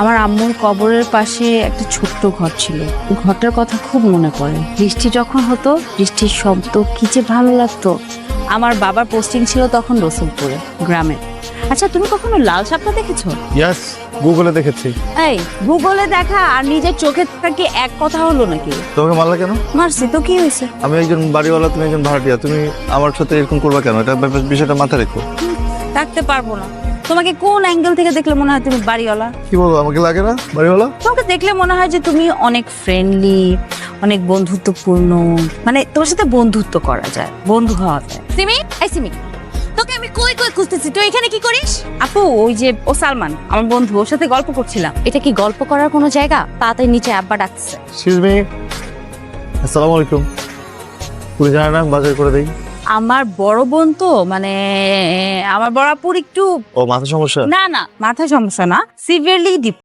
আমার আম্মুর কবরের পাশে একটা ছোট্ট ঘর ছিল। ঘরটার কথা খুব মনে পড়ে। বৃষ্টি যখন হতো বৃষ্টির শব্দ কি যে ভালো লাগতো। আমার বাবার পোস্টিং ছিল তখন রসুলপুরে গ্রামে। আচ্ছা তুমি কখনো লাল সাপটা দেখেছ? ইয়াস গুগলে দেখেছি। এই গুগলে দেখা আর নিজের চোখে দেখা কি এক কথা হলো নাকি? তোমাকে মারলা কেন? মারছি তো কি হয়েছে? আমি একজন বাড়িওয়ালা তুমি একজন ভাড়াটিয়া তুমি আমার সাথে এরকম করবা কেন? এটা বিষয়টা মাথায় রেখো। থাকতে পারব না। তোমাকে কোন অ্যাঙ্গেল থেকে দেখলে মনে হয় তুমি বাড়িওয়ালা? কি বলব আমাকে লাগে না? বাড়িওয়ালা? তোমাকে দেখলে মনে হয় যে তুমি অনেক ফ্রেন্ডলি অনেক বন্ধুত্বপূর্ণ মানে তোমার সাথে বন্ধুত্ব করা যায় বন্ধু হওয়া যায়। সিমি? এই সিমি তোকে আমি কই কই খুঁজতেছি? তুই এখানে কি করিস? আপু ওই যে ও সালমান আমার বন্ধু ওর সাথে গল্প করছিলাম। এটা কি গল্প করার কোনো জায়গা? তাড়াতাড়ি নিচে আব্বা ডাকছে এক্সকিউজ মি আসসালামু আলাইকুম। পুলিশ জানে বাজার করে দেই। আমার বড় বোন তো মানে আমার বড় আপুর একটু ও মাথা সমস্যা? না না মাথা সমস্যা না সিভিয়ারলি ডিপ